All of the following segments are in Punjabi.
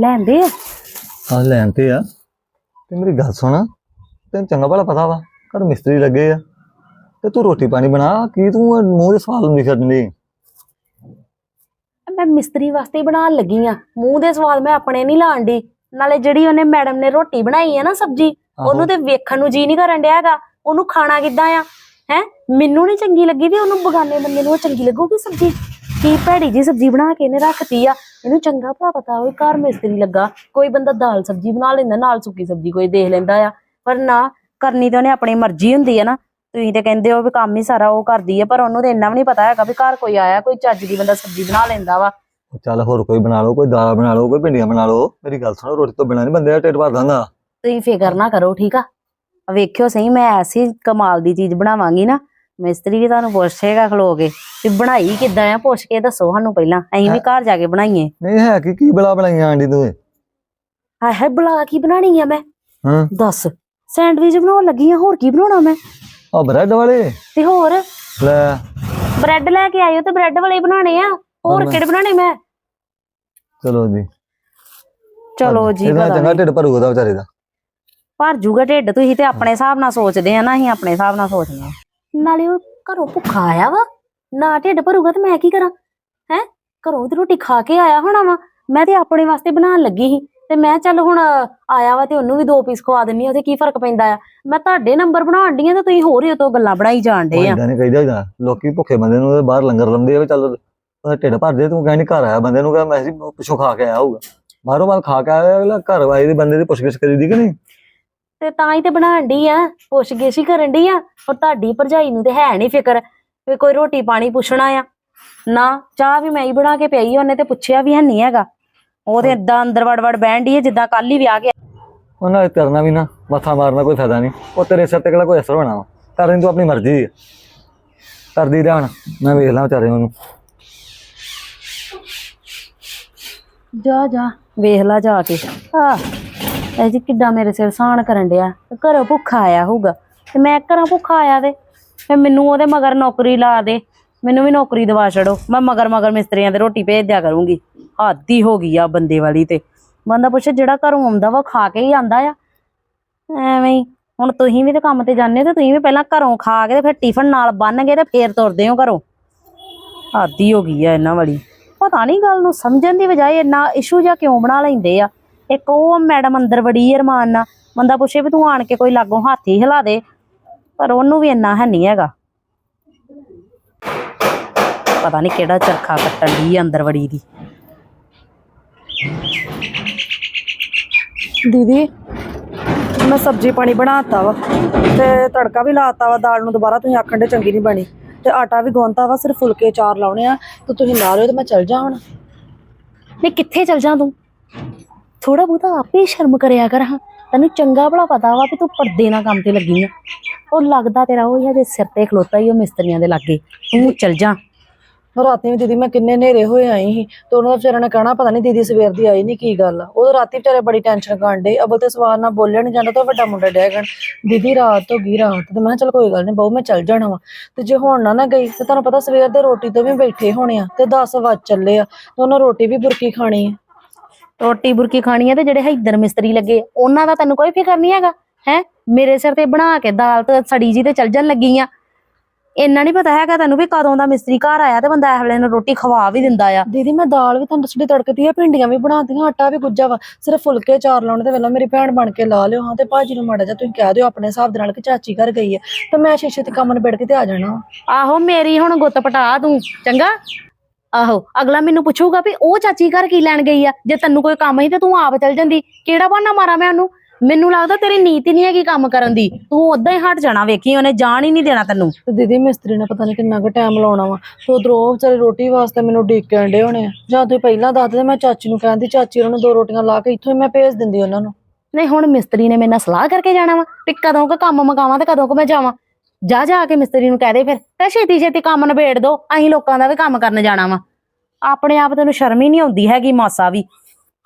ਲੈਂਦੇ ਆ? ਆ ਲੈਣ ਤੇ ਆ। ਤੇ ਮੇਰੀ ਗੱਲ ਸੁਣ ਤੈਨੂੰ ਚੰਗਾ ਭਲਾ ਪਤਾ ਵਾ ਘਰ ਮਿਸਤਰੀ ਲੱਗੇ ਆ। ਤੇ ਤੂੰ ਰੋਟੀ ਪਾਣੀ ਬਣਾ ਕੀ ਤੂੰ ਇਹ ਮੂੰਹ ਦੇ ਸਵਾਲ ਨਹੀਂ ਛੱਡਣੀ ਮੈਂ ਮਿਸਤਰੀ ਵਾਸਤੇ ਹੀ ਬਣਾਉਣ ਲੱਗੀ ਆ। ਮੂੰਹ ਦੇ ਸਵਾਦ ਮੈਂ ਆਪਣੇ ਨਹੀਂ ਲਾਣ ਦੀ ਨਾਲੇ ਜਿਹੜੀ ਉਹਨੇ ਮੈਡਮ ਨੇ ਰੋਟੀ ਬਣਾਈ ਹੈ ਨਾ ਸਬਜੀ ਉਹਨੂੰ ਤੇ ਵੇਖਣ ਨੂੰ ਜੀ ਨਹੀਂ ਕਰਨ ਡਿਆ ਹੈਗਾ। ਉਹਨੂੰ ਖਾਣਾ ਕਿੱਦਾਂ ਆ? ਹੈ? ਮੈਨੂੰ ਨਹੀਂ ਚੰਗੀ ਲੱਗੀ ਤੇ ਉਹਨੂੰ ਬਗਾਨੇ ਬੰਦੇ ਨੂੰ ਉਹ ਚੰਗੀ ਲੱਗੂਗੀ ਸਬਜੀ? ਕੀ ਭੈੜੀ ਜੀ ਸਬਜੀ ਬਣਾ ਕੇ ਇਹਨੇ ਰੱਖਤੀ ਆ? ਇਹਨੂੰ ਚੰਗਾ ਭਲਾ ਪਤਾ ਹੋਵੇ ਘਰ ਮਿਸਤਰੀ ਲੱਗਾ। ਕੋਈ ਬੰਦਾ ਦਾਲ ਸਬਜੀ ਬਣਾ ਲੈਂਦਾ ਨਾਲ ਸੁੱਕੀ ਸਬਜੀ ਕੋਈ ਦੇਖ ਲੈਂਦਾ ਆ। ਪਰ ਨਾ ਕਰਨੀ ਤਾਂ ਉਹਨੇ ਆਪਣੀ ਮਰਜ਼ੀ ਹੁੰਦੀ ਆ ਨਾ। ਤੁਸੀਂ ਤੇ ਕਹਿੰਦੇ ਹੋ ਵੀ ਕੰਮ ਹੀ ਸਾਰਾ ਉਹ ਕਰਦੀ ਆ ਪਰ ਉਹਨੂੰ ਤੇ ਇੰਨਾ ਵੀ ਨਹੀਂ ਪਤਾ ਹੈਗਾ ਵੀ ਘਰ ਕੋਈ ਆਇਆ ਕੋਈ ਚੱਜ ਦੀ ਬੰਦਾ ਸਬਜੀ ਬਣਾ ਲੈਂਦਾ ਵਾ। ਚੱਲ ਹੋਰ ਕੋਈ ਬਣਾ ਲਓ ਕੋਈ ਦਾਲ ਬਣਾ ਲਓ ਕੋਈ ਭਿੰਡੀਆਂ ਬਣਾ ਲਓ। ਮੇਰੀ ਗੱਲ ਸੁਣੋ ਰੋਟੀ ਤੋਂ ਬਿਨਾਂ ਨਹੀਂ ਬੰਦੇ ਦਾ ਢਿੱਡ ਭਰਦਾ ਹੁੰਦਾ ਤੁਸੀਂ ਫਿਕਰ ਨਾ ਕਰੋ ਠੀਕ ਆ? ਆ ਵੇਖਿਓ ਸਹੀ ਮੈਂ ਐਸੀ ਕਮਾਲ ਦੀ ਚੀਜ਼ ਬਣਾਵਾਂਗੀ ਨਾ ਮਿਸਤਰੀ ਵੀ ਤੁਹਾਨੂੰ ਪੁੱਛੇਗਾ ਖਲੋ ਕੇ ਵੀ ਬਣਾਈ ਕਿੱਦਾਂ ਆ ਪੁੱਛ ਕੇ ਦੱਸੋ ਸਾਨੂੰ ਪਹਿਲਾਂ। ਅਸੀਂ ਵੀ ਘਰ ਜਾ ਕੇ ਬਣਾਈਏ। ਨਹੀਂ ਹੈ ਕਿ ਕੀ ਬਲਾ ਬਣਾਈਆਂ ਆਂਡੀ ਤੂੰ? ਇਹ? ਹਾਏ ਹਾਏ ਬੁਲਾ ਕੀ ਬਣਾਣੀ ਆ ਮੈਂ? ਹਾਂ। ਦੱਸ ਸੈਂਡਵਿਚ ਬਣਾਉਣ ਲੱਗੀ ਆ ਹੋਰ ਕੀ ਬਣਾਉਣਾ ਮੈਂ? ਆ ਬ੍ਰੈਡ ਵਾਲੇ? ਤੇ ਹੋਰ? ਲੈ। ਬ੍ਰੈਡ ਲੈ ਕੇ ਆਇਓ ਤੇ ਬ੍ਰੈਡ ਵਾਲੇ ਹੀ ਬਣਾਣੇ ਆ। ਹੋਰ ਕਿਹੜੇ ਬਣਾਣੇ ਮੈਂ? ਚਲੋ ਜੀ। ਚਲੋ ਜੀ ਇਹਦਾ ਪਤਾ ਚੰਗਾ। ਢਿੱਡ ਭਰੂਗਾ ਦਾ ਵਿਚਾਰੇ ਦਾ। ਭਰ ਜੂਗਾ ਢਿੱਡ ਤੁਸੀਂ ਤੇ ਆਪਣੇ ਹਿਸਾਬ ਨਾਲ ਸੋਚਦੇ ਆ ਨਾ ਅਸੀਂ ਆਪਣੇ ਹਿਸਾਬ ਨਾਲ ਸੋਚਦੇ ਆ। ਨਾਲੇ ਉਹ ਘਰੋਂ ਭੁੱਖਾ ਆਇਆ ਵਾ, ਨਾ ਢਿੱਡ ਭਰੂਗਾ ਤੇ ਮੈਂ ਕੀ ਕਰਾਂ? ਹੈ? ਘਰੋਂ ਤੇ ਰੋਟੀ ਖਾ ਕੇ ਆਇਆ ਹੋਣਾ ਵਾ, ਮੈਂ ਤੇ ਆਪਣੇ ਵਾਸਤੇ ਬਣਾਉਣ ਲੱਗੀ ਸੀ, ਤੇ ਮੈਂ ਚੱਲ ਹੁਣ ਆਇਆ ਵਾ ਤੇ ਉਹਨੂੰ ਵੀ ਦੋ ਪੀਸ ਖਵਾ ਦਿੰਨੀ ਆ, ਉਹਦੇ ਕੀ ਫ਼ਰਕ ਪੈਂਦਾ ਆ? ਮੈਂ ਤੁਹਾਡੇ ਨੰਬਰ ਬਣਾਉਣ ਡਈ ਤੇ ਤੁਸੀਂ ਹੋਰ ਹੀ ਉਹ ਤੋਂ ਗੱਲਾਂ ਬਣਾਈ ਜਾਣ ਡੇ ਆ। ਇਦਾਂ ਨਹੀਂ ਕਹੀਦਾ ਹੁੰਦਾ ਲੋਕੀ ਭੁੱਖੇ ਬੰਦੇ ਨੂੰ ਉਹਦੇ ਬਾਹਰ ਲੰਗਰ ਲਾਉਂਦੇ ਆ ਵੀ ਚੱਲ ਉਹਦਾ ਢਿੱਡ ਭਰਦੇ ਤੂੰ ਕਹਿੰਦੀ ਘਰ ਆਇਆ ਬੰਦੇ ਨੂੰ ਕਹ ਮੈਂ ਸੀ ਪਿੱਛੋਂ ਖਾ ਕੇ ਆਇਆ ਹੋਊਗਾ। ਬਾਹਰੋਂ ਬਾਹਰ ਖਾ ਕੇ ਆਇਆ ਅਗਲਾ ਘਰ ਆਏ ਦੇ ਬੰਦੇ ਦੀ ਪੁੱਛਗਿੱਛ ਕਰੀਦੀ ਕਿ ਨਹੀਂ? ਤੇ ਤਾਂ ਹੀ ਤੇ ਬਣਾਉਣ ਡਈ ਆ ਪੁੱਛ ਗਿੱਛ ਹੀ ਕਰਨ ਡਈ ਆ ਪਰ ਤੁਹਾਡੀ ਭਰਜਾਈ ਨੂੰ ਤੇ ਹੈ ਨਹੀਂ ਫਿਕਰ ਵੀ ਕੋਈ ਰੋਟੀ ਪਾਣੀ ਪੁੱਛਣਾ ਆ। ਨਾ ਚਾਹ ਵੀ ਮੈਂ ਹੀ ਬਣਾ ਕੇ ਪਿਆਈ ਉਹਨੇ ਤੇ ਪੁੱਛਿਆ ਵੀ ਹੈ ਨਹੀਂ ਹੈਗਾ। ਉਹ ਤੇ ਏਦਾਂ ਅੰਦਰ ਵੜ ਵੜ ਬਹਿਣ ਡਈ ਆ ਜਿੱਦਾਂ ਕੱਲ ਹੀ ਵਿਆਹ ਕੇ ਉਹਨਾਂ ਨੇ ਕਰਨਾ ਵੀ ਨਾ ਮੱਥਾ ਮਾਰਨਾ ਕੋਈ ਫਾਇਦਾ ਨਹੀਂ। ਉਹ ਤੇਰੇ ਸਿਰ ਤੇ ਕਿਹੜਾ ਕੋਈ ਅਸਰ ਹੋਣਾ ਵਾ? ਕਰਨ ਤੂੰ ਆਪਣੀ ਮਰਜ਼ੀ ਹੈ ਕਰਦੀ ਰਹਿਣ ਮੈਂ ਵੇਖ ਲਾਂ ਵਿਚਾਰੇ ਉਹਨੂੰ ਜਾ ਜਾ। ਵੇਖ ਲਾ ਜਾ ਕੇ। ਆ। ਇਹ ਜੀ ਕਿੱਡਾ ਮੇਰੇ ਸਿਰ ਸਾਣ ਕਰਨ ਡਿਆ। ਤੇ ਘਰੋਂ ਭੁੱਖਾ ਆਇਆ ਹੋਊਗਾ। ਤੇ ਮੈਂ ਘਰੋਂ ਭੁੱਖਾ ਆਇਆ ਤੇ ਫੇ ਮੈਨੂੰ ਉਹਦੇ ਮਗਰ ਨੌਕਰੀ ਲਾ ਦੇ। ਮੈਨੂੰ ਵੀ ਨੌਕਰੀ ਦਵਾ ਛੜੋ ਮੈਂ ਮਗਰ ਮਗਰ ਮਿਸਤਰੀਆਂ ਤੇ ਰੋਟੀ ਭੇਜ ਦਿਆ ਕਰੂੰਗੀ। ਹਾਦੀ ਹੋ ਗਈ ਆ ਬੰਦੇ ਵਾਲੀ ਤੇ। ਬੰਦਾ ਪੁੱਛੇ ਜਿਹੜਾ ਘਰੋਂ ਆਉਂਦਾ ਵਾ ਖਾ ਕੇ ਹੀ ਆਂਦਾ ਆ। ਐਵੇਂ ਹੀ। ਹੁਣ ਤੁਸੀਂ ਵੀ ਤੇ ਕੰਮ ਤੇ ਜਾਂਦੇ ਹੋ ਤੇ ਤੁਸੀਂ ਵੀ ਪਹਿਲਾਂ ਘਰੋਂ ਖਾ ਕੇ ਤੇ ਫਿਰ ਟਿਫਨ ਨਾਲ ਬੰਨ ਕੇ ਤੇ ਫੇਰ ਤੁਰਦੇ ਹੋ ਘਰੋਂ। ਆਦੀ ਹੋ ਗਈ ਆ ਇਹਨਾਂ ਵਾਲੀ। ਪਤਾ ਨਹੀਂ ਗੱਲ ਨੂੰ ਸਮਝਣ ਦੀ ਬਜਾਏ ਇੰਨਾ ਇਸ਼ੂ ਜਾਂ ਕਿਉਂ ਬਣਾ ਲੈਂਦੇ ਆ? ਇੱਕ ਉਹ ਮੈਡਮ ਅੰਦਰ ਵੜੀ ਅਰਮਾਨ ਨਾਲ ਬੰਦਾ ਪੁੱਛੇ ਵੀ ਤੂੰ ਆਣ ਕੇ ਕੋਈ ਲਾਗੋਂ ਹੱਥ ਹੀ ਹਿਲਾ ਦੇ ਪਰ ਉਹਨੂੰ ਵੀ ਇੰਨਾ ਹੈ ਨਹੀਂ ਹੈਗਾ। ਪਤਾ ਨਹੀਂ ਕਿਹੜਾ ਚਰਖਾ ਕੱਟਣ ਦੀ ਅੰਦਰ ਵੜੀ ਦੀ। ਦੀਦੀ ਮੈਂ ਸਬਜ਼ੀ ਪਾਣੀ ਬਣਾਤਾ ਵਾ ਤੇ ਤੜਕਾ ਵੀ ਲਾਤਾ ਵਾ ਦਾਲ ਨੂੰ ਦੁਬਾਰਾ ਤੁਸੀਂ ਆਖਣ ਦੇ ਚੰਗੀ ਨਹੀਂ ਬਣੀ। ਤੇ ਆਟਾ ਵੀ ਗੁੰਨਤਾ ਵਾ ਸਿਰਫ ਫੁਲਕੇ ਚਾਰ ਲਾਉਣੇ ਆ ਤੇ ਤੁਸੀਂ ਲਾ ਲਿਓ ਤੇ ਮੈਂ ਚੱਲ ਜਾ ਹੁਣ। ਨਹੀਂ ਕਿੱਥੇ ਚਲ ਜਾ ਤੂੰ? ਥੋੜਾ ਬਹੁਤਾ ਆਪੇ ਸ਼ਰਮ ਕਰਿਆ ਕਰ, ਹਾਂ। ਤੈਨੂੰ ਚੰਗਾ ਭਲਾ ਪਤਾ ਵਾ ਕਿ ਤੂੰ ਪਰਦੇ ਨਾਲ ਕੰਮ ਤੇ ਲੱਗੀ ਆ। ਉਹ ਲੱਗਦਾ ਤੇਰਾ ਉਹ ਹਜੇ ਸਿਰ ਤੇ ਖਲੋਤਾ ਹੀ ਉਹ ਮਿਸਤਰੀਆਂ ਦੇ ਲਾਗੇ। ਤੂੰ ਚਲ ਜਾ। ਰਾਤੀ ਵੀ ਦੀਦੀ, ਮੈਂ ਕਿੰਨੇ ਨੇਰੇ ਹੋਏ ਆਈ ਸੀ ਤੇ ਉਹਨਾਂ ਦਾ ਵਿਚਾਰਿਆਂ ਨੇ ਕਹਿਣਾ, ਪਤਾ ਨਹੀਂ ਦੀਦੀ ਸਵੇਰ ਦੀ ਆਈ ਨਹੀਂ ਕੀ ਗੱਲ ਆ। ਉਹ ਰਾਤੀ ਵਿਚਾਰੇ ਬੜੀ ਟੈਨਸ਼ਨ ਕਰਨ ਡੇ ਅਬਲ ਤੇ ਸਵਾਰ ਨਾਲ ਬੋਲਿਆ ਨਹੀਂ ਜਾਂਦਾ ਤਾਂ ਵੱਡਾ ਮੁੰਡਾ ਡਹਿ ਗਣ ਦੀਦੀ, ਰਾਤ ਹੋ ਗਈ ਰਾਤ ਤੇ ਮੈਂ ਕਿਹਾ ਚੱਲ ਕੋਈ ਗੱਲ ਨਹੀਂ ਬਹੁ, ਮੈਂ ਚੱਲ ਜਾਣਾ ਵਾ। ਤੇ ਜੇ ਹੁਣ ਨਾ ਨਾ ਗਈ, ਤੇ ਤੁਹਾਨੂੰ ਪਤਾ ਸਵੇਰ ਦੇ ਰੋਟੀ ਤੋਂ ਵੀ ਬੈਠੇ ਹੋਣੇ ਆ ਤੇ 10 ਵੱਜ ਚੱਲੇ ਆ। ਤੇ ਉਹਨਾਂ ਰੋਟੀ ਵੀ ਬੁਰਕੀ ਖਾਣੀ ਆ। ਰੋਟੀ ਬੁਰਕੀ ਖਾਣੀ ਹੈ ਤੇ ਜਿਹੜੇ ਹੈਦਰ ਮਿਸਤਰੀ ਲੱਗੇ ਉਹਨਾਂ ਦਾ ਤੈਨੂੰ ਕੋਈ ਫਿਕਰ ਨਹੀਂ ਹੈਗਾ? ਹੈ? ਮੇਰੇ ਸਿਰ ਤੇ ਬਣਾ ਕੇ ਦਾਲ ਤੇ ਸੜੀ ਜੀ ਤੇ ਚੱਲ ਜਾਣ ਲੱਗੀ ਆ। ਇੰਨਾ ਨਹੀਂ ਪਤਾ ਹੈਗਾ ਤੈਨੂੰ ਵੀ ਕਦੋਂ ਦਾ ਮਿਸਤਰੀ ਘਰ ਆਇਆ ਤੇ ਬੰਦਾ ਇਸ ਵੇਲੇ ਨੂੰ ਰੋਟੀ ਖਵਾ ਵੀ ਦਿੰਦਾ ਆ। ਦੀਦੀ ਮੈਂ ਦਾਲ ਵੀ ਤੁਹਾਨੂੰ ਦੱਸੜੀ ਤੜਕਦੀ ਆ ਭਿੰਡੀਆਂ ਵੀ ਬਣਾਤੀਆਂ ਆਟਾ ਵੀ ਗੁੱਜਾ ਵਾ। ਸਿਰਫ ਫੁਲਕੇ ਚਾਰ ਲਾਉਣੇ ਤੇ ਵੇਲਾ ਮੇਰੀ ਭੈਣ ਬਣ ਕੇ ਲਾ ਲਿਓ ਹਾਂ ਤੇ ਭਾਜੀ ਨੂੰ ਮਾੜਾ ਜਿਹਾ ਤੁਸੀਂ ਕਹਿ ਦਿਓ ਆਪਣੇ ਹਿਸਾਬ ਦੇ ਨਾਲ ਕਿ ਚਾਚੀ ਘਰ ਗਈ ਹੈ ਤੇ ਮੈਂ ਸ਼ੀਸ਼ੇ ਤੇ ਕੰਮ ਨਿਬੜ ਕੇ ਤੇ ਆ ਜਾਣਾ। ਆਹੋ ਮੇਰੀ ਹੁਣ ਗੁੱਤ ਪਟਾ ਤੂੰ ਚੰਗਾ? ਆਹੋ ਅਗਲਾ ਮੈਨੂੰ ਪੁੱਛੂਗਾ ਵੀ ਉਹ ਚਾਚੀ ਘਰ ਕੀ ਲੈਣ ਗਈ ਆ? ਜੇ ਤੈਨੂੰ ਕੋਈ ਕੰਮ ਸੀ ਤੇ ਤੂੰ ਆਪ ਚੱਲ ਜਾਂਦੀ। ਕਿਹੜਾ ਬਹਾਨਾ ਮਾਰਾਂ ਮੈਂ ਉਹਨੂੰ? ਮੈਨੂੰ ਲੱਗਦਾ ਤੇਰੀ ਨੀਤ ਹੀ ਨਹੀਂ ਹੈਗੀ ਕੰਮ ਕਰਨ ਦੀ। ਤੂੰ ਉਦਾਂ ਹੀ ਹਟ ਜਾਣਾ ਵੇਖੀ ਉਹਨੇ ਜਾਣ ਹੀ ਨਹੀਂ ਦੇਣਾ ਤੈਨੂੰ। ਤੇ ਦੀਦੀ ਮਿਸਤਰੀ ਨੇ ਪਤਾ ਨਹੀਂ ਕਿੰਨਾ ਕੁ ਟਾਈਮ ਲਾਉਣਾ ਵਾ। ਤੇ ਉਧਰੋਂ ਉਹ ਵਿਚਾਰੇ ਰੋਟੀ ਵਾਸਤੇ ਮੈਨੂੰ ਡੀਕਣ ਡੇ ਹੋਣੇ ਆ। ਜਾਂ ਤੁਸੀਂ ਪਹਿਲਾਂ ਦੱਸ ਦੇ ਮੈਂ ਚਾਚੀ ਨੂੰ ਕਹਿੰਦੀ ਚਾਚੀ ਉਹਨਾਂ ਨੂੰ ਦੋ ਰੋਟੀਆਂ ਲਾ ਕੇ ਇੱਥੋਂ ਹੀ ਮੈਂ ਭੇਜ ਦਿੰਦੀ ਉਹਨਾਂ ਨੂੰ। ਨਹੀਂ ਹੁਣ ਮਿਸਤਰੀ ਨੇ ਮੇਰੇ ਨਾਲ ਸਲਾਹ ਕਰਕੇ ਜਾਣਾ ਵਾ ਵੀ ਕਦੋਂ ਕੁ ਕੰਮ ਮਕਾਵਾਂ ਤੇ ਕਦੋਂ ਕੁ ਮੈਂ ਜਾਵਾਂ। ਜਾ ਜਾ ਕੇ ਮਿਸਤਰੀ ਨੂੰ ਕਹਿ ਦੇ ਫਿਰ ਤੇ ਛੇਤੀ ਛੇਤੀ ਕੰਮ ਨਿਬੇੜ ਦੋ ਅਸੀਂ ਲੋਕਾਂ ਦਾ ਵੀ ਕੰਮ ਕਰਨ ਜਾਣਾ ਵਾ। ਆਪਣੇ ਆਪ ਤੈਨੂੰ ਸ਼ਰਮ ਹੀ ਨਹੀਂ ਆਉਂਦੀ ਹੈਗੀ ਮਾਸਾ ਵੀ।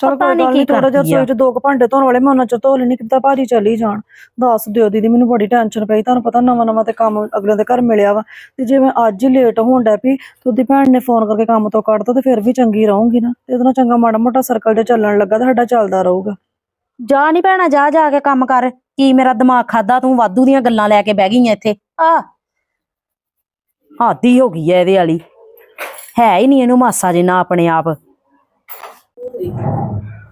ਚਲ ਪਤਾ ਕੋਈ ਗੱਲ ਕੀ ਨਹੀਂ ਥੋੜਾ ਜਿਹਾ ਕਰਦੀ ਆ। ਸੋਚ ਦੋ ਕੁ ਭਾਂਡੇ ਧੋਣ ਵਾਲੇ ਮੈਂ ਉਹਨਾਂ ਚ ਧੋ ਲੈਣੀ ਕਿਤਾ ਭਾਜੀ ਚਲੀ ਜਾਣ। ਦੱਸ ਦਿਓ ਦੀਦੀ ਮੈਨੂੰ ਬੜੀ ਟੈਨਸ਼ਨ ਪਈ ਤੁਹਾਨੂੰ ਪਤਾ ਨਵਾਂ ਨਵਾਂ ਤੇ ਕੰਮ ਅਗਲੇ ਦੇ ਘਰ ਮਿਲਿਆ ਵਾ। ਤੇ ਜੇ ਮੈਂ ਅੱਜ ਹੀ ਲੇਟ ਹੋਣ ਡੈ ਪਈ ਤੇ ਉਹਦੀ ਭੈਣ ਨੇ ਫੋਨ ਕਰਕੇ ਕੰਮ ਤੋਂ ਕੱਢ ਤਾ ਤੇ ਫਿਰ ਵੀ ਚੰਗੀ ਰਹੂੰਗੀ ਨਾ। ਤੇ ਉਹਦੇ ਨਾਲ ਚੰਗਾ ਮਾੜਾ ਮੋਟਾ ਸਰਕਲ ਜੇ ਚੱਲਣ ਲੱਗਾ ਤਾਂ ਸਾਡਾ ਚੱਲਦਾ ਰਹੂਗਾ। ਜਾ ਨਹੀਂ ਭੈਣਾ ਜਾ ਜਾ ਕੇ ਕੰਮ ਕਰ। ਕੀ ਮੇਰਾ ਦਿਮਾਗ ਖਾਦਾ? ਤੂੰ ਵਾਧੂ ਦੀਆਂ ਗੱਲਾਂ ਲੈ ਕੇ ਬਹਿ ਗਈ ਆਂ ਇੱਥੇ। ਆ। ਹਾਦੀ ਹੋ ਗਈ ਐ ਇਹਦੇ ਵਾਲੀ। ਹੈ ਹੀ ਨਹੀਂ ਇਹਨੂੰ ਮਾਸਾ ਜਿੰਨਾ ਆਪਣੇ ਆਪ।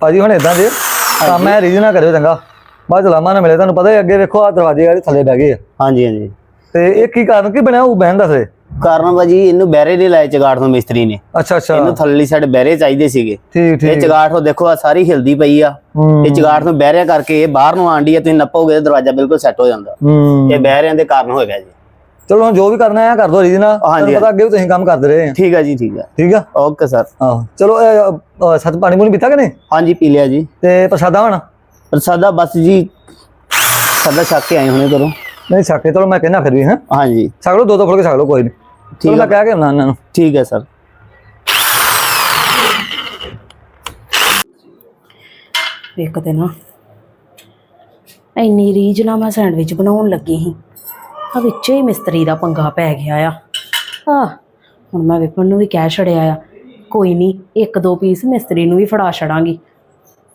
ਭਾਜੀ ਹੁਣ ਇਦਾਂ ਦੇ ਕੰਮ ਹੈ ਰੀਜ ਨਾ ਕਰਿਓ ਚੰਗਾ। ਬਾਅਦ ਲਾਮਾ ਨਾ ਮਿਲੇ ਤੁਹਾਨੂੰ ਪਤਾ ਹੀ ਅੱਗੇ ਵੇਖੋ ਆ ਦਰਵਾਜ਼ੇ ਵਾਲੇ ਥੱਲੇ ਬਹਿ ਗਏ ਆ। ਹਾਂਜੀ ਹਾਂਜੀ। ਤੇ ਇਹ ਕੀ ਕਾਰਨ ਕੀ ਬਣਿਆ ਉਹ ਬਹਿਣ ਦੱਸੇ ਕਾਰਨ ਭਾਜੀ ਇਹਨੂੰ ਬਹਿਰੇ ਨਹੀਂ ਲਾਏ ਚਗਾੜ ਤੋਂ ਮਿਸਤਰੀ ਨੇ। ਅੱਛਾ ਅੱਛਾ। ਇਹਨੂੰ ਥੱਲੇ ਸਾਡੇ ਬਹਿਰੇ ਚਾਹੀਦੇ ਸੀਗੇ। ਠੀਕ ਇਹ ਚਗਾੜ ਤੋਂ ਦੇਖੋ ਆ ਸਾਰੀ ਹਿਲਦੀ ਪਈ ਆ। ਇਹ ਚਗਾੜ ਤੋਂ ਬਹਿਰਿਆ ਕਰਕੇ ਇਹ ਬਾਹਰ ਨੂੰ ਆਂਡੀ ਆ ਤੁਸੀਂ ਨੱਪੋਗੇ ਤਾਂ ਦਰਵਾਜ਼ਾ ਬਿਲਕੁਲ ਸੈੱਟ ਹੋ ਜਾਂਦਾ। ਇਹ ਬਹਿਰਿਆਂ ਦੇ ਕਾਰਨ ਹੋ ਗਿਆ ਜੀ। ਚਲੋ ਜੋ ਵੀ ਕਰਨਾ ਹੈ ਕਰ ਦੋ ਰੀਜ ਨਾਲ। ਹਾਂਜੀ, ਤੁਹਾਨੂੰ ਪਤਾ ਅੱਗੇ ਵੀ ਤੁਸੀਂ ਕੰਮ ਕਰਦੇ ਰਹੇ ਆ। ਠੀਕ ਆ ਜੀ ਠੀਕ ਆ। ਠੀਕ ਆ? Okay sir. ਹਾਂ ਚਲੋ ਸੱਤ ਪਾਣੀ ਪੂਣੀ ਪੀਤਾ ਕਿ ਨਹੀਂ? ਹਾਂਜੀ ਪੀ ਲਿਆ ਜੀ। ਤੇ ਪ੍ਰਸ਼ਾਦਾ ਹੁਣ? ਪ੍ਰਸਾਦਾ ਬਸ ਜੀ ਸਾਦਾ ਛੱਕ ਕੇ ਆਏ ਹੁਣੇ ਕਰੋ ਨਹੀਂ ਛੱਕੇ ਚਲੋ ਮੈਂ ਕਹਿਣਾ ਫਿਰ ਵੀ ਹਾਂ। ਹਾਂਜੀ। ਛਕ ਲਓ ਦੋ ਦੋ ਫੁਲਕੇ ਛਕ ਲਓ ਕੋਈ ਨਹੀਂ। ਚਲੋ ਠੀਕ ਮੈਂ ਕਹਿ ਕੇ ਆਉਣਾ ਇਹਨਾਂ। ਨੂੰ ਠੀਕ ਹੈ ਸਰ। ਇੱਕ ਦਿਨ ਨਾ ਇੰਨੀ ਰੀਝ ਨਾਲ ਮੈਂ ਸੈਂਡਵਿਚ ਬਣਾਉਣ ਲੱਗੀ ਸੀ। ਆ ਵਿੱਚੇ ਹੀ ਮਿਸਤਰੀ ਦਾ ਪੰਗਾ ਪੈ ਗਿਆ ਆ। ਆ ਹੁਣ ਮੈਂ ਵਿਪਨ ਨੂੰ ਵੀ ਕਹਿ ਛੜਿਆ ਆ ਕੋਈ ਨਹੀਂ ਇੱਕ ਦੋ ਪੀਸ ਮਿਸਤਰੀ ਨੂੰ ਵੀ ਫੜਾ ਛੜਾਂਗੀ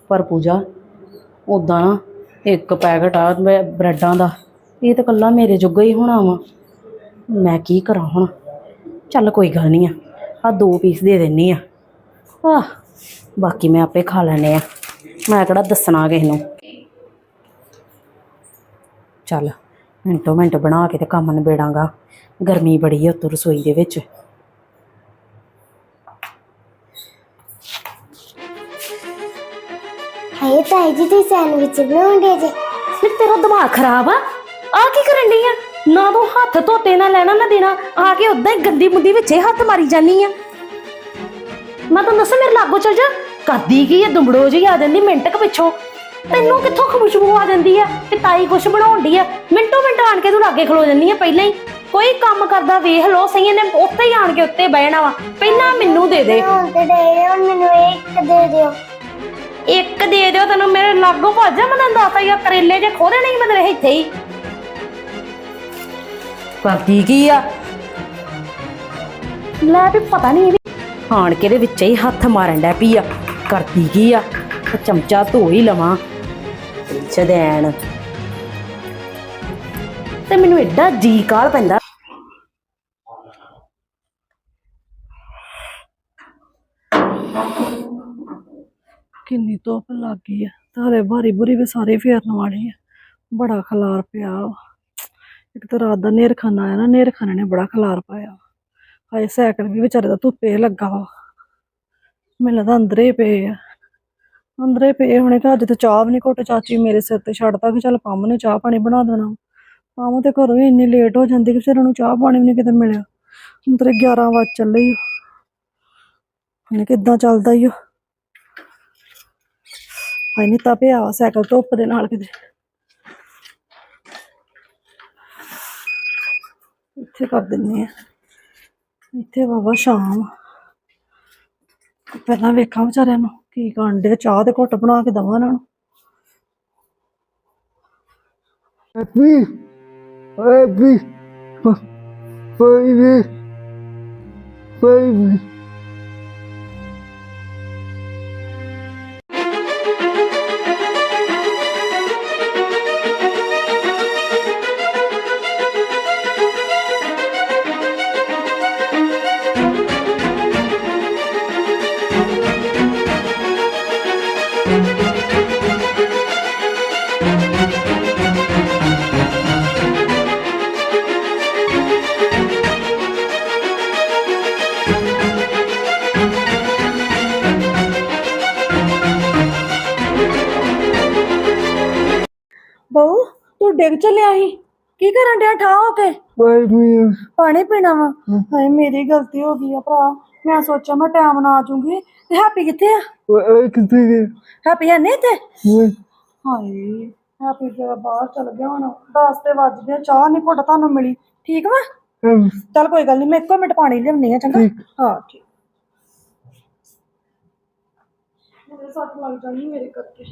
ਪਰ ਪੂਜਾ ਉਦਾਂ ਨਾ ਇੱਕ ਪੈਕਟ ਆ ਬ੍ਰੈਡਾਂ ਦਾ ਇਹ ਤਾਂ ਕੱਲਾ ਮੇਰੇ ਜੋਗਾ ਹੀ ਹੋਣਾ ਵਾ। ਮੈਂ ਕੀ ਕਰਾਂ ਹੁਣ? ਚੱਲ ਕੋਈ ਗੱਲ ਨਹੀਂ ਆ। ਆ ਦੋ ਪੀਸ ਦੇ ਦਿੰਨੀ ਆ। ਆ ਬਾਕੀ ਮੈਂ ਆਪੇ ਖਾ ਲੈਣੇ ਆ। ਮੈਂ ਕਿਹੜਾ ਦੱਸਣਾ ਕਿਸੇ ਨੂੰ। ਚੱਲ ਮਿੰਟੋ ਮਿੰਟ ਬਣਾ ਕੇ ਤੇ ਕੰਮ ਨਿਬੇੜਾਂਗਾ। ਗਰਮੀ ਬੜੀ ਹੈ ਉੱਤੋਂ ਰਸੋਈ ਦੇ ਵਿੱਚ। ਹਾਏ ਤਾਈ ਜੀ ਤੁਸੀਂ ਸੈਂਡਵਿਚ ਬਣਾਉਂਦੇ ਜੇ? ਫਿਰ ਤੇਰਾ ਦਿਮਾਗ ਖਰਾਬ ਆ। ਆ ਕੀ ਕਰਨ ਡਈ ਆ? ਨਾ ਤੂੰ ਹੱਥ ਧੋਤੇ ਨਾ ਲੈਣਾ ਨਾ ਦੇਣਾ। ਆ ਕੇ ਉਦਾਂ ਹੀ ਗੰਦੀ ਮੁੰਦੀ ਵਿੱਚ ਹੀ ਹੱਥ ਮਾਰੀ ਜਾਨੀ ਆ। ਮੈਂ ਤਾਂ ਦੱਸਾਂ ਮੇਰੇ ਲਾਗੋ ਚਲ ਜਾ। ਕਰਦੀ ਕੀ ਆ? ਦੁੰਬੜੋ ਜੀ ਆ ਜਾਂਦੀ ਮਿੰਟ ਕੁ ਪਿੱਛੋਂ। ਤੈਨੂੰ ਕਿੱਥੋਂ ਖੁਸ਼ਬੂ ਆ ਜਾਂਦੀ ਆ? ਤੇ ਤਾਈ ਕੁਛ ਬਣਾਉਂਦੀ ਆ? ਮਿੰਟੋ ਮਿੰਟ ਆਣ ਕੇ ਤੂੰ ਲਾਗੇ ਖਲੋ ਜਾਂਦੀ ਆ ਪਹਿਲਾਂ ਹੀ। ਕੋਈ ਕੰਮ ਕਰਦਾ ਵੇਖ ਲੋ ਸਹੀ ਨੇ ਉੱਤੇ ਹੀ ਆਣ ਕੇ ਉੱਤੇ ਬਹਿਣਾ ਵਾ। ਪਹਿਲਾਂ ਮੈਨੂੰ ਦੇ ਦੇ। ਹੁਣ ਤੇ ਦੇ ਹੁਣ ਮੈਨੂੰ ਇੱਕ ਦੇ ਦਿਓ। ਇੱਕ ਦੇ ਦਿਓ ਤੈਨੂੰ ਮੇਰੇ ਲਾਗੋਂ ਭੱਜ ਜਾ ਮੈਂ ਤੈਨੂੰ ਦੱਸਤਾ ਯਾ ਕਰੇਲੇ ਜੇ ਖੋਦੇ ਨਹੀਂ ਮੈਂ ਤੇਰੇ ਇੱਥੇ ਹੀ। ਕਰਦੀ ਕੀ ਆ? ਲੈ ਵੀ ਪਤਾ ਨਹੀਂ ਇਹਦੀ ਆਣ ਕੇ ਦੇ ਵਿੱਚ ਹੀ ਹੱਥ ਮਾਰਨ ਡੈ ਪਈ ਆ। ਕਰਦੀ ਕੀ ਆ? ਤੇ ਚਮਚਾ ਧੋ ਹੀ ਲਵਾਂ। ਛਦੈਣ ਤੇ ਮੈਨੂੰ ਐਡਾ ਜੀ ਕਾਲ ਪੈਂਦਾ। ਕਿੰਨੀ ਧੁੱਪ ਲੱਗ ਗਈ ਆ। ਤਾਰੇ ਭਾਰੀ ਬੁਰੀ ਵੀ ਸਾਰੇ ਫੇਰਨ ਵਾਲੀ ਆ। ਬੜਾ ਖਲਾਰ ਪਿਆ ਵਾ। ਇੱਕ ਤਾਂ ਰਾਤ ਦਾ ਨੇਰ ਖਾਨਾ ਆਇਆ ਨਾ ਨੇਰ ਖਾਨੇ ਨੇ ਬੜਾ ਖਲਾਰ ਪਾਇਆ। ਵਾ। ਹਾਏ, ਸਾਈਕਲ ਵੀ ਵਿਚਾਰੇ ਦਾ ਧੁੱਪੇ ਲੱਗਾ ਵਾ। ਮੈਨੂੰ ਲੱਗਦਾ ਅੰਦਰੇ ਪਏ ਆ। ਅੰਦਰੇ ਪਏ ਹੋਣੇ ਕਿ ਅੱਜ ਤੇ ਚਾਹ ਵੀ ਨਹੀਂ ਘੁੱਟ ਚਾਚੀ ਮੇਰੇ ਸਿਰ ਤੇ ਛੱਡਦਾ ਕਿ ਚੱਲ ਪੰਮ ਨੇ ਚਾਹ ਪਾਣੀ ਬਣਾ ਦੇਣਾ। ਪੰਮ ਤੇ ਘਰੋਂ ਹੀ ਇੰਨੀ ਲੇਟ ਹੋ ਜਾਂਦੀ ਕਿ ਫਿਰ ਉਹਨੂੰ ਚਾਹ ਪਾਣੀ ਵੀ ਨਹੀਂ ਕਿਤੇ ਮਿਲਿਆ। ਹੁਣ ਤੇਰੇ 11 ਵਜ ਚੱਲੇ ਹੀ ਹੁਣ ਕਿੱਦਾਂ ਚੱਲਦਾ ਈ ਓ। ਹਾਏ ਨਹੀਂ ਤਾਂ ਪਿਆ ਵਾ ਸਾਈਕਲ ਧੁੱਪ ਦੇ ਨਾਲ ਕਿਤੇ। ਇੱਥੇ ਕਰ ਦਿੰਨੇ ਆ ਇੱਥੇ ਬਾਬਾ ਸ਼ਾਮ। ਪਹਿਲਾਂ ਵੇਖਾਂ ਵਿਚਾਰਿਆਂ ਨੂੰ ਕੀ ਕਰਨ ਦੇ ਚਾਹ ਦੇ ਘੁੱਟ ਬਣਾ ਕੇ ਦਵਾਂ ਇਹਨਾਂ ਨੂੰ। ਹੈਪੀ ਹੈਪੀ ਬੇਬੀ ਬੇਬੀ ਬਹੂ ਡਿੱਗ ਚੱਲਿਆ ਸੀ। ਕੀ ਕਰਨ ਡਿਆ ਠਾ ਹੋ ਕੇ? ਬੇਬੀ ਪਾਣੀ ਪੀਣਾ ਵਾ। ਹਾਏ ਮੇਰੀ ਗਲਤੀ ਹੋ ਗਈ ਆ ਭਰਾ। ਮੈਂ ਸੋਚਿਆ ਮੈਂ ਟਾਈਮ ਨਾਲ ਆ ਜਾਊਂਗੀ ਤੇ ਹੈਪੀ ਕਿੱਥੇ ਆ? ਉਹ ਕਿੱਥੇ ਗਏ? ਹੈਪੀ ਹੈ ਨਹੀਂ ਤੇ ਓਏ, ਹਾਏ ਹੈਪੀ ਜਰਾ ਬਾਹਰ ਚਲ ਗਿਆ ਹੁਣ। 10 ਤੇ ਵੱਜ ਗਏ ਚਾਹ ਨਹੀਂ ਘੁੱਟ ਤੁਹਾਨੂੰ ਮਿਲੀ। ਠੀਕ ਵਾ? ਚੱਲ ਕੋਈ ਗੱਲ ਨਹੀਂ ਮੈਂ ਇੱਕੋ ਮਿੰਟ ਪਾਣੀ ਲਿਆਉਣੀ ਆ ਚੰਗਾ? ਹਾਂ ਠੀਕ। ਤੇ ਸੱਟ ਲੱਗ ਜਾਣੀ ਮੇਰੇ ਕਰਕੇ।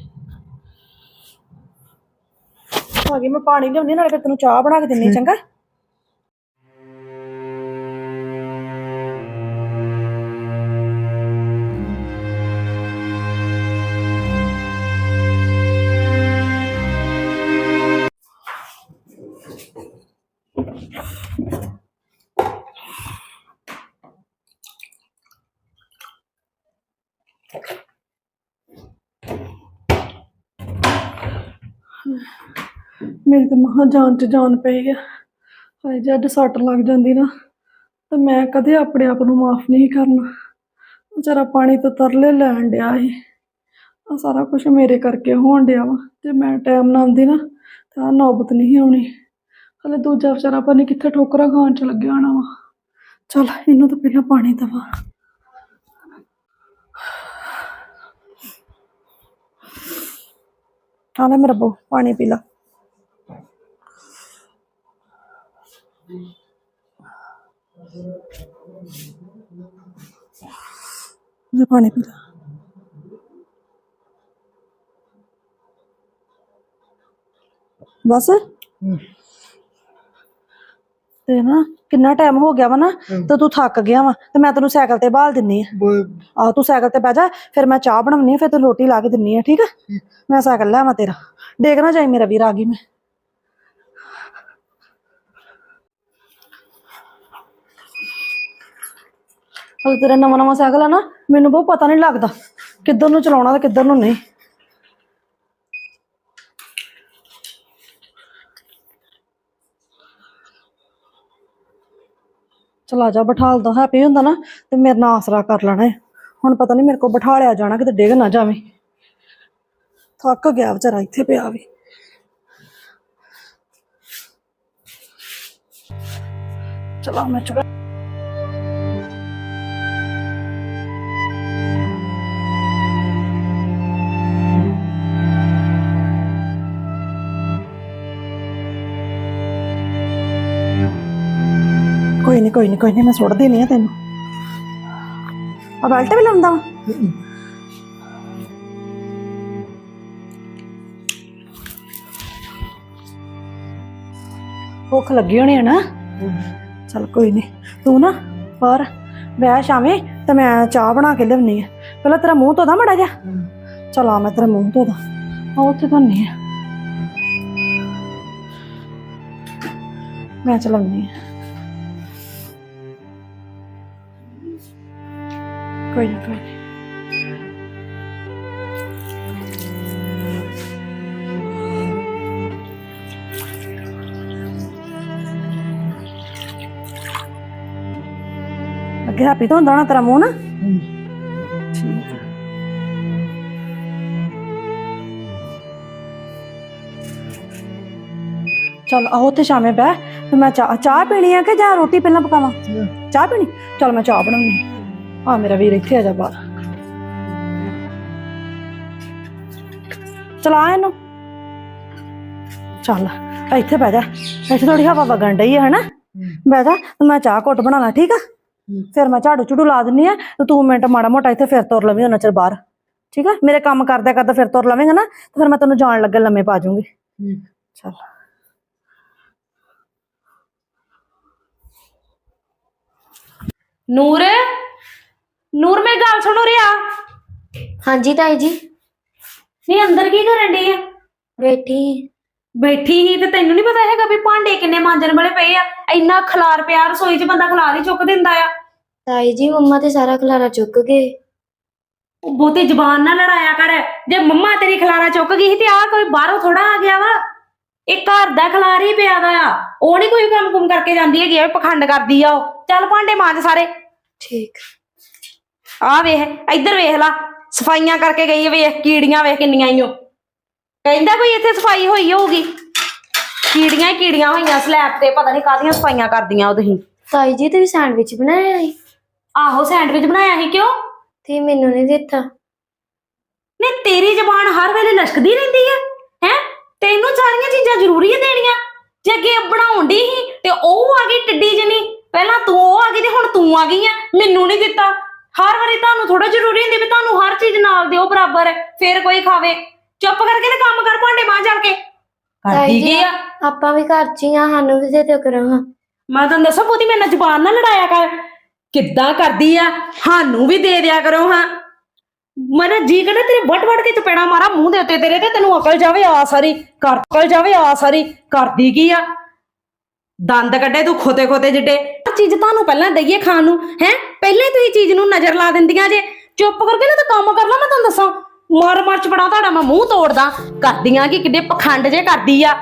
ਆ ਗਈ ਮੈਂ ਪਾਣੀ ਲਿਆਉਣੀ ਨਾਲੇ ਫਿਰ ਤੈਨੂੰ ਚਾਹ ਬਣਾ ਕੇ ਦਿੰਨੀ ਚੰਗਾ? ਮੇਰੀ ਤਾਂ ਮਹਾਂ ਜਾਨ ਚ ਜਾਨ ਪਈ ਆ। ਹਾਏ ਜੇ ਅੱਜ ਸੱਟ ਲੱਗ ਜਾਂਦੀ ਨਾ, ਤਾਂ ਮੈਂ ਕਦੇ ਆਪਣੇ ਆਪ ਨੂੰ ਮਾਫ ਨਹੀਂ ਕਰਨਾ। ਵਿਚਾਰਾ ਪਾਣੀ ਤੋਂ ਤਰਲੇ ਲੈਣ ਡਿਆ ਸੀ। ਆ ਸਾਰਾ ਕੁਝ ਮੇਰੇ ਕਰਕੇ ਹੋਣ ਡਿਆ ਵਾ। ਜੇ ਮੈਂ ਟਾਈਮ ਨਾਲ ਆਉਂਦੀ ਨਾ, ਤਾਂ ਆਹ ਨੌਬਤ ਨਹੀਂ ਆਉਣੀ। ਹਲੇ ਦੂਜਾ ਵਿਚਾਰਾ ਪਤਾ ਨਹੀਂ ਕਿੱਥੇ ਠੋਕਰਾਂ ਖਾਣ ਚ ਲੱਗਿਆ ਹੋਣਾ ਵਾ। ਚਲ ਇਹਨੂੰ ਤਾਂ ਪਹਿਲਾਂ ਪਾਣੀ ਦਵਾ। ਆ ਲੈ ਮੇਰਾ ਬੋ, ਪਾਣੀ ਪੀ ਲਾ। ਲੈ ਪਾਣੀ ਪੀ ਲਾ ਬਸ ਤੇ ਨਾ ਕਿੰਨਾ ਟਾਈਮ ਹੋ ਗਿਆ ਵਾ ਨਾ ਤੇ ਤੂੰ ਥੱਕ ਗਿਆ ਵਾ ਤੇ ਮੈਂ ਤੈਨੂੰ ਸਾਈਕਲ ਤੇ ਬਾਲ ਦਿੰਨੀ ਆ ਆ ਤੂੰ ਸਾਈਕਲ ਤੇ ਬਹਿ ਜਾ ਫਿਰ ਮੈਂ ਚਾਹ ਬਣਾਉਣੀ ਆ ਫਿਰ ਤੈਨੂੰ ਰੋਟੀ ਲਾ ਕੇ ਦਿੰਨੀ ਆ ਠੀਕ ਆ ਮੈਂ ਸਾਈਕਲ ਲਿਆਵਾਂ ਤੇਰਾ ਦੇਖ ਨਾ ਜਾਈ ਮੇਰਾ ਵੀਰ ਆ ਗਈ ਮੈਂ ਹਲ ਤੇਰਾ ਨਵਾਂ ਨਵਾਂ ਸਾਈਕਲ ਆ ਨਾ, ਮੈਨੂੰ ਬਹੁਤ ਪਤਾ ਨਹੀਂ ਲੱਗਦਾ ਕਿੱਧਰ ਨੂੰ ਚਲਾਉਣਾ ਤੇ ਕਿੱਧਰ ਨੂੰ ਨਹੀਂ। ਚਲਾ ਜਾ ਬਿਠਾਲਦਾ ਹੈਪੀ ਹੁੰਦਾ ਨਾ, ਤੇ ਮੇਰੇ ਨਾਲ ਆਸਰਾ ਕਰ ਲੈਣਾ ਹੈ ਹੁਣ ਪਤਾ ਨਹੀਂ ਮੇਰੇ ਕੋਲ ਬਿਠਾ ਲਿਆ ਜਾਣਾ, ਕਿਤੇ ਡਿੱਗ ਨਾ ਜਾਵੇ। ਥੱਕ ਗਿਆ ਵਿਚਾਰਾ, ਇੱਥੇ ਪਿਆ ਵੀ। ਚਲਾ ਮੈਂ ਚੁੱਕ ਨਹੀਂ, ਕੋਈ ਨਹੀਂ ਕੋਈ ਨਹੀਂ, ਮੈਂ ਸੁੱਟ ਦੇਣੀ ਆ ਤੈਨੂੰ। ਆ ਬੈਲਟ ਵੀ ਲਾਉਂਦਾ? ਵਾ ਭੁੱਖ ਲੱਗੀ ਹੋਣੀ ਹੈ ਨਾ? ਚਲ ਕੋਈ ਨਹੀਂ, ਤੂੰ ਨਾ ਬਾਹਰ ਬਹਿ ਸ਼ਾਮੇ, ਤੇ ਮੈਂ ਚਾਹ ਬਣਾ ਕੇ ਲਿਆਉਣੀ ਆ। ਪਹਿਲਾਂ ਤੇਰਾ ਮੂੰਹ ਧੋਦਾ ਮੜਾ ਜਾ ਚਲ ਆ ਮੈਂ ਤੇਰਾ ਮੂੰਹ ਧੋਦਾ। ਆ ਉੱਥੇ ਧੋਨੀ ਆ। ਮੈਂ ਚਲਾਉਣੀ ਆ। ਕੋਈ ਨੀ। ਅੱਗੇ ਤੋਂ ਨਾ ਤੇਰਾ ਮੂੰਹ ਨਾ? ਠੀਕ ਆ। ਚੱਲ ਆਹੋ ਤੇ ਸ਼ਾਮੇ ਬਹਿ ਤੇ ਮੈਂ ਚਾਹ ਚਾਹ ਪੀਣੀ ਆ ਕਿ ਜਾਂ ਰੋਟੀ ਪਹਿਲਾਂ ਪਕਾਵਾਂ? ਚਾਹ ਪੀਣੀ? ਚੱਲ ਮੈਂ ਚਾਹ ਬਣਾਉਣੀ ਆ ਮੇਰਾ ਵੀਰ ਇੱਥੇ ਆ ਜਾ ਬਾਹਰ। ਚਲਾ ਇਹਨੂੰ। ਚੱਲ ਇੱਥੇ ਬਹਿ ਜਾ। ਇੱਥੇ ਥੋੜੀ ਹਵਾ ਵਗਣ ਡਈ ਹੈ ਹਨਾ? ਬਹਿ ਜਾ ਤੇ ਮੈਂ ਚਾਹ ਘੁੱਟ ਬਣਾ ਲਾ ਠੀਕ ਆ? ਫਿਰ ਮੈਂ ਝਾੜੂ ਝੂੜੂ ਲਾ ਦਿੰਨੀ ਆ ਤੇ ਤੂੰ ਮਿੰਟ ਮਾੜਾ ਮੋਟਾ ਇੱਥੇ ਫਿਰ ਤੁਰ ਲਵੀਂ ਉਹਨਾਂ ਚਿਰ ਬਾਹਰ। ਠੀਕ ਆ? ਮੇਰੇ ਕੰਮ ਕਰਦਾ ਕਰਦਾ ਫਿਰ ਤੁਰ ਲਵੇਂਗਾ ਨਾ ਤੇ ਫਿਰ ਮੈਂ ਤੈਨੂੰ ਜਾਣ ਲੱਗੇ ਲੰਮੇ ਪਾ ਜੂੰਗੀ। ਚੱਲ। ਨੂਰ? ਨੂਰ ਮੇਰੀ ਗੱਲ ਸੁਣੋ ਰਿਆ। ਹਾਂਜੀ ਤਾਈ ਜੀ। ਨਹੀਂ ਅੰਦਰ ਕੀ ਕਰਨ ਡਈ ਆ? ਬੈਠੀ। ਬੈਠੀ ਹੀ ਤੇ ਤੈਨੂੰ ਨਹੀਂ ਪਤਾ ਹੈਗਾ ਵੀ ਭਾਂਡੇ ਕਿੰਨੇ ਮਾਂਜਣ ਵਾਲੇ ਪਏ ਆ? ਇੰਨਾ ਖਲਾਰ ਪਿਆ ਰਸੋਈ 'ਚ ਬੰਦਾ ਖਲਾਰ ਹੀ ਚੁੱਕ ਦਿੰਦਾ ਆ। ਤਾਈ ਜੀ ਮੰਮਾ ਤੇ ਸਾਰਾ ਖਲਾਰਾ ਚੁੱਕ ਗਏ। ਉਹ ਬਹੁਤੀ ਜ਼ਬਾਨ ਨਾ ਲੜਾਇਆ ਕਰ। ਜੇ ਮੰਮਾ ਤੇਰੀ ਖਲਾਰਾ ਚੁੱਕ ਗਈ ਸੀ ਤੇ ਆ ਕੋਈ ਬਾਹਰੋਂ ਥੋੜਾ ਆ ਗਿਆ ਵਾ। ਇਹ ਘਰ ਦਾ ਖਲਾਰ ਹੀ ਪਿਆ ਦਾ ਆ ਉਹ ਨਹੀਂ ਕੋਈ ਕੰਮ ਕੁਮ ਕਰਕੇ ਜਾਂਦੀ ਹੈਗੀ ਐਵੇਂ ਪਖੰਡ ਕਰਦੀ ਆ ਉਹ। ਚੱਲ ਭਾਂਡੇ ਮਾਂਜ ਸਾਰੇ। ਠੀਕ। ਆ ਵੇਖ ਇੱਧਰ ਵੇਖ ਲਾ ਸਫਾਈਆਂ ਕਰਕੇ ਗਈ ਆ, ਵੇਖ ਕੀੜੀਆਂ ਵੇਖ ਕਿੰਨੀਆਂ ਈ ਓ ਕਹਿੰਦਾ ਕੋਈ ਇੱਥੇ ਸਫ਼ਾਈ ਹੋਈ ਹੋਊਗੀ? ਕੀੜੀਆਂ ਹੀ ਕੀੜੀਆਂ ਹੋਈਆਂ ਸਲੈਬ ਤੇ ਪਤਾ ਨਹੀਂ ਕਾਹਦੀਆਂ ਸਫਾਈਆਂ ਕਰਦੀਆਂ ਉਹ ਤੁਸੀਂ। ਤਾਈ ਜੀ ਤੁਸੀਂ ਸੈਂਡਵਿਚ ਬਣਾਇਆ ਸੀ? ਆਹੋ ਸੈਂਡਵਿਚ ਬਣਾਇਆ ਸੀ ਕਿਉਂ? ਤੇ ਮੈਨੂੰ ਨਹੀਂ ਦਿੱਤਾ। ਨੇ ਤੇਰੀ ਜ਼ਬਾਨ ਹਰ ਵੇਲੇ ਲਸ਼ਕਦੀ ਰਹਿੰਦੀ ਹੈ ਹੈ? ਤੈਨੂੰ ਸਾਰੀਆਂ ਚੀਜ਼ਾਂ ਜ਼ਰੂਰੀ ਹੈ ਦੇਣੀਆਂ। ਜੇ ਅੱਗੇ ਬਣਾਉਣ ਦੀ ਸੀ ਤੇ ਉਹ ਆ ਗਈ ਟਿੱਡੀ ਜਨੀ। ਪਹਿਲਾਂ ਤੂੰ ਉਹ ਆ ਗਈ ਤੇ ਹੁਣ ਤੂੰ ਆ ਗਈ ਆ। ਮੈਨੂੰ ਨਹੀਂ ਦਿੱਤਾ। ਹਰ ਵਾਰੀ ਤੁਹਾਨੂੰ ਥੋੜਾ ਜ਼ਰੂਰੀ ਹੁੰਦੀ ਵੀ ਤੁਹਾਨੂੰ ਹਰ ਚੀਜ਼ ਨਾਲ ਦਿਓ ਬਰਾਬਰ। ਫੇਰ ਕੋਈ ਖਾਵੇ। ਚੁੱਪ ਕਰਕੇ ਨਾ ਕੰਮ ਕਰ ਭਾਂਡੇ ਮਾਂ ਚੱਲ ਕੇ। ਕਰਦੀ ਕੀ ਆ। ਆਪਾਂ ਵੀ ਘਰ ਚ ਹੀ ਆ ਸਾਨੂੰ ਵੀ ਦੇ ਦਿਓ ਕਰੋ ਮੈਂ ਤੁਹਾਨੂੰ ਦੱਸਾਂ ਪੋਤੀ ਮੇਰੇ ਨਾਲ ਜ਼ੁਬਾਨ ਨਾ ਲੜਾਇਆ ਕਰ। ਕਿੱਦਾਂ ਕਰਦੀ ਆ? ਸਾਨੂੰ ਵੀ ਦੇ ਦਿਆ ਕਰੋ ਹਾਂ। ਮੇਰਾ ਜੀ ਕਹਿੰਦਾ ਤੇਰੇ ਵਟ ਵਟ ਕੇ ਚਪੇੜਾ ਮਾਰਾ ਮੂੰਹ ਦੇ ਉੱਤੇ ਤੇਰੇ ਤੇ ਤੈਨੂੰ ਅਕਲ ਜਾਵੇ ਆ ਸਾਰੀ ਕਰ ਅਕਲ ਜਾਵੇ ਆ ਸਾਰੀ ਕਰਦੀ ਕੀ ਆ? ਦੰਦ ਕੱਢੇ ਤੂੰ ਖੋਤੇ ਖੋਤੇ ਜਿੱਡੇ ਚੀਜ਼ ਤੁਹਾਨੂੰ ਪਹਿਲਾਂ ਦਈਏ ਖਾਣ ਨੂੰ ਹੈ? ਪਹਿਲਾਂ ਹੀ ਤੁਸੀਂ ਚੀਜ਼ ਨੂੰ ਨਜ਼ਰ ਲਾ ਦਿੰਦੀਆਂ ਜੇ। ਚੁੱਪ ਕਰਕੇ ਨਾ ਤਾਂ ਕੰਮ ਕਰ ਲਾ, ਮੈਂ ਤੁਹਾਨੂੰ ਦੱਸਾਂ। ਮਾਰ ਮਾਰ ਬੜਾ ਤੁਹਾਡਾ ਮੈਂ ਮੂੰਹ ਤੋੜਦਾ। ਕਰਦੀਆਂ ਕਿ, ਕਿੱਡੇ ਪਖੰਡ ਜੇ ਕਰਦੀ ਆ।